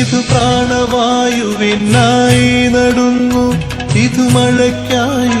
ഇത് പ്രാണവായുവിനായി നടുന്നു. ഇത് മഴയ്ക്കായി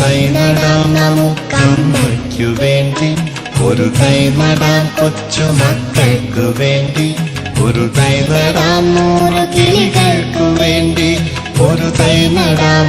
കൈ നടാം നമുക്കമ്മയ്ക്കു വേണ്ടി. ഒരു കൈ നടാം കൊച്ചു മക്കൾക്ക് വേണ്ടി. ഒരു തൈ നടാം നൂറ് കിളികൾക്ക് വേണ്ടി. ഒരു തൈ നടാം